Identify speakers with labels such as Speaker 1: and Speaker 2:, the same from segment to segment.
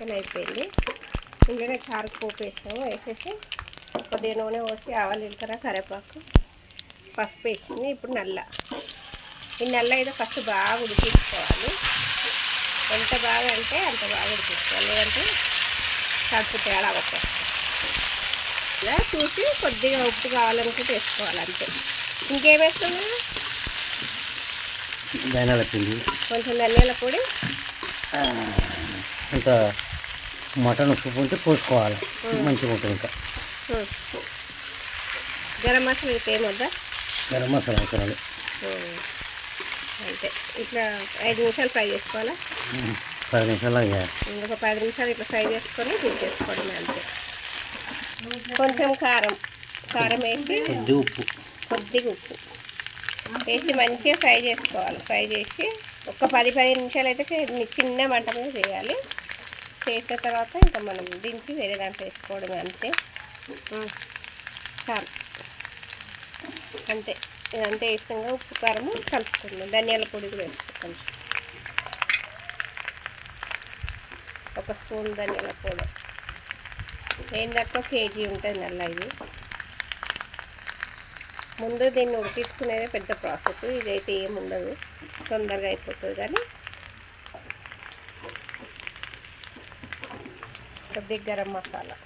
Speaker 1: Chicken అయిపోయింది ఇందులోనే చారు పోపు వేసినాము వేసేసి కొద్దిగా నూనె పోసి ఆవాలు జీలకర్ర కరివేపాకు పసుపు వేసింది. ఇప్పుడు నల్ల. ఈ నల్ల అయితే ఫస్ట్ బాగా ఉడికించుకోవాలి. ఎంత బాగా అంటే అంత బాగా ఉడికించుకోవాలి. లేదంటే కడుపు తేడా వచ్చేస్తుంది ఇలా చూసి కొద్దిగా ఉప్పు కావాలనుకుంటే వేసుకోవాలి అంతే. ఇంకేం
Speaker 2: పిండి.
Speaker 1: కొంచెం ధనియాల పొడి.
Speaker 2: ఇంకా మటన్ ఉప్పు ఉంటే పోసుకోవాలి. మంచిగా ఉంటుంది ఇంకా.
Speaker 1: గరం మసాలా ఇంకా ఏమొద్దా
Speaker 2: గరం మసాలా అవసరాలు
Speaker 1: ఉం. అంతే. ఇట్లా ఐదు నిమిషాలు ఫ్రై చేసుకోవాలా?
Speaker 2: పది నిమిషాలు
Speaker 1: ఇంకొక పది నిమిషాలు ఇట్లా ఫ్రై చేసుకొని దించేసుకోవడమే అంతే. కొంచెం కారం. కారం వేసి
Speaker 2: కొద్ది ఉప్పు.
Speaker 1: కొద్దిగా ఉప్పు. వేసి మంచిగా ఫ్రై చేసుకోవాలి. ఫ్రై చేసి ఒక పది పదిహేను నిమిషాలు అయితే చిన్న మంట మీద చేయాలి. చేసిన తర్వాత ఇంకా మనం దించి వేరే దాంట్లో వేసుకోవడమే అంతే. చాలు. అంతే. ఇదంతా వేసినాక ఉప్పు కారం కలుపుకుందాం. ధనియాల పొడి కూడా వేస్తాం కొంచెం. ఒక స్పూన్ ధనియాల పొడి. ఏం తక్కువ కేజీ ఉంటుంది నల్ల ఇది. ముందు దీన్ని ఉడికించుకునేదే పెద్ద ప్రాసెస్. ఇదైతే ఏం ఉండదు తొందరగా అయిపోతుంది కానీ కొద్దిగా గరం మసాలా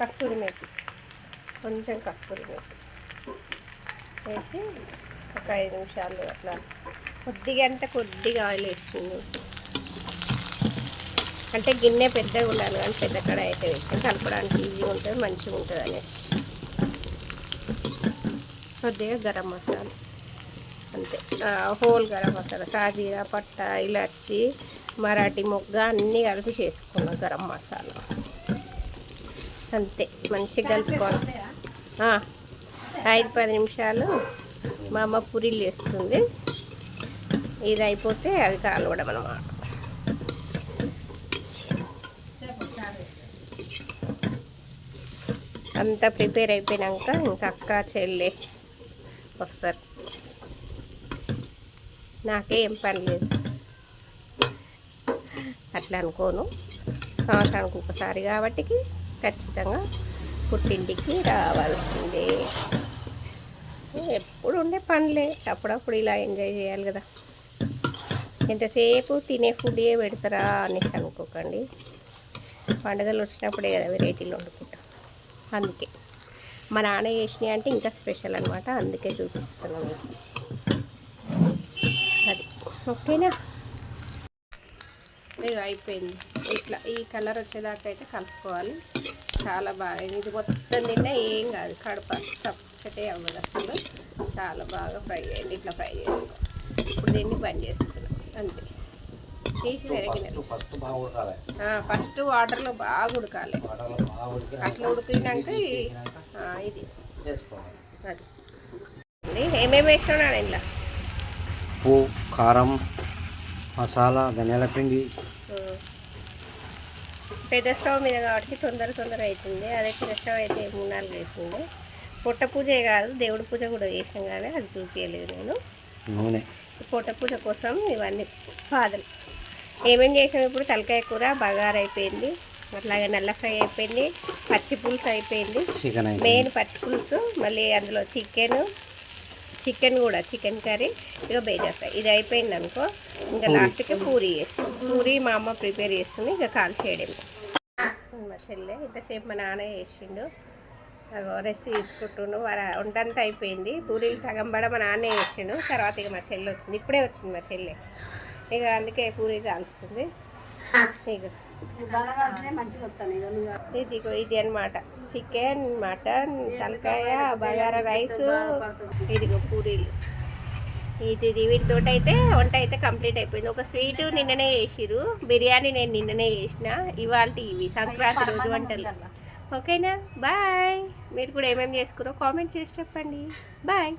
Speaker 1: కస్తూరి మేతి. కొంచెం కస్తూరి మేతి. వేసి ఒక ఐదు నిమిషాలు అట్లా కొద్దిగా అంటే కొద్దిగా ఆయిల్ వేసింది. అంటే గిన్నె పెద్దగా ఉండాలి కానీ పెద్ద కడ అయితే వేస్తే కలపడానికి ఈజీగా ఉంటుంది మంచిగా ఉంటుంది అనేసి. కొద్దిగా గరం మసాలా అంతే. హోల్ గరం మసాలా సాజీరా పట్ట ఇలాచి మరాఠీ మొగ్గ అన్నీ కలిపి చేసుకున్నాం గరం మసాలా. అంతే మంచిగా కలుపుకోవాలి. ఐదు పది నిమిషాలు మా అమ్మ పూరీలు చేస్తుంది. ఇది అయిపోతే అవి కాలవడం అనమాట అంతా ప్రిపేర్ అయిపోయినాక ఇంకా అక్క చెల్లె వస్తారు. నాకేం పని లేదు. అట్లా అనుకోను. సంవత్సరానికి ఒకసారి కాబట్టి ఖచ్చితంగా పుట్టింటికి రావాల్సిందే. ఎప్పుడు ఉండే పనులే అప్పుడప్పుడు ఇలా ఎంజాయ్ చేయాలి కదా. ఎంతసేపు తినే ఫుడ్ ఏ పెడతారా అనేసి అనుకోకండి. పండుగలు వచ్చినప్పుడే కదా వెరైటీలు వండుకుంటాం. అందుకే. మా నాన్న చేసినాయి అంటే ఇంకా స్పెషల్ అనమాట అందుకే చూపిస్తున్నాను. అది. ఓకేనా? ఇక అయిపోయింది. ఇట్లా ఈ కలర్ వచ్చేదాకా అయితే కలుపుకోవాలి. చాలా బాగా ఇది మొత్తం తిన్నా ఏం కాదు. కడప చప్పటే అవ్వదు అసలు. చాలా బాగా ఫ్రై అయ్యింది ఇట్లా ఫ్రై చేసుకో. ఇప్పుడు దీన్ని బంద్ చేసుకున్నాం అంతే. తీసి వెరగిన
Speaker 2: ఫస్ట్ బాగా ఉడకాలి.
Speaker 1: ఫస్ట్ వాటర్లో బాగా ఉడకాలి.
Speaker 2: వాటర్లో బాగా ఉడికి
Speaker 1: అట్లా ఉడికినాక ఈ- ఆ, ఇది. ఏమేమి వేసినా నేను ఇలా
Speaker 2: ఉప్పు కారం మసాలా ధనియాల పిండి
Speaker 1: పెద్ద స్టవ్ మీద కాబట్టి తొందర తొందర అవుతుంది. అదే చిన్న స్టవ్ అయితే మూడు నాలుగు అవుతుంది. పొట్ట పూజే కాదు దేవుడి పూజ కూడా చేసినాం కానీ అది చూపించలేదు నేను. పొట్ట పూజ కోసం ఇవన్నీ పాదలు ఏమేం చేసాం ఇప్పుడు? తలకాయ కూర బగారు అయిపోయింది. అట్లాగే నల్ల ఫ్రై అయిపోయింది. పచ్చి పులుసు అయిపోయింది. మెయిన్ పచ్చి పులుసు మళ్ళీ అందులో చికెన్ చికెన్ కూడా చికెన్ కర్రీ ఇక బేజా ఫ్రై. ఇది అయిపోయింది అనుకో ఇంకా లాస్ట్కి పూరి చేస్తాం. పూరి మా అమ్మ ప్రిపేర్ చేస్తుంది ఇక కాల్ చేయడం. చెల్లె. ఇంతసేపు మా నాన్న చేసిండు. రెస్ట్ తీసుకుంటుండు. వర వంటంతా అయిపోయింది. పూరీలు సగం పడ మా నాన్న చేసిండు. తర్వాత ఇక మా చెల్లె వచ్చింది. ఇప్పుడే వచ్చింది మా చెల్లె. ఇక అందుకే పూరీ కాల్స్తుంది. ఇక. ఇది ఇది అన్నమాట. చికెన్ మటన్ తలకాయ బగారా రైస్. ఇదిగో పూరీలు. ఇది వీటితోటి అయితే వంట అయితే కంప్లీట్ అయిపోయింది. ఒక స్వీట్ నిన్ననే చేసిరు బిర్యానీ నేను నిన్ననే చేసిన ఇవాళ ఇవి సంక్రాంతి రోజు వంటలు. ఓకేనా? బాయ్. మీరు కూడా ఏమేమి చేసుకురో కామెంట్ చేసి చెప్పండి. బాయ్.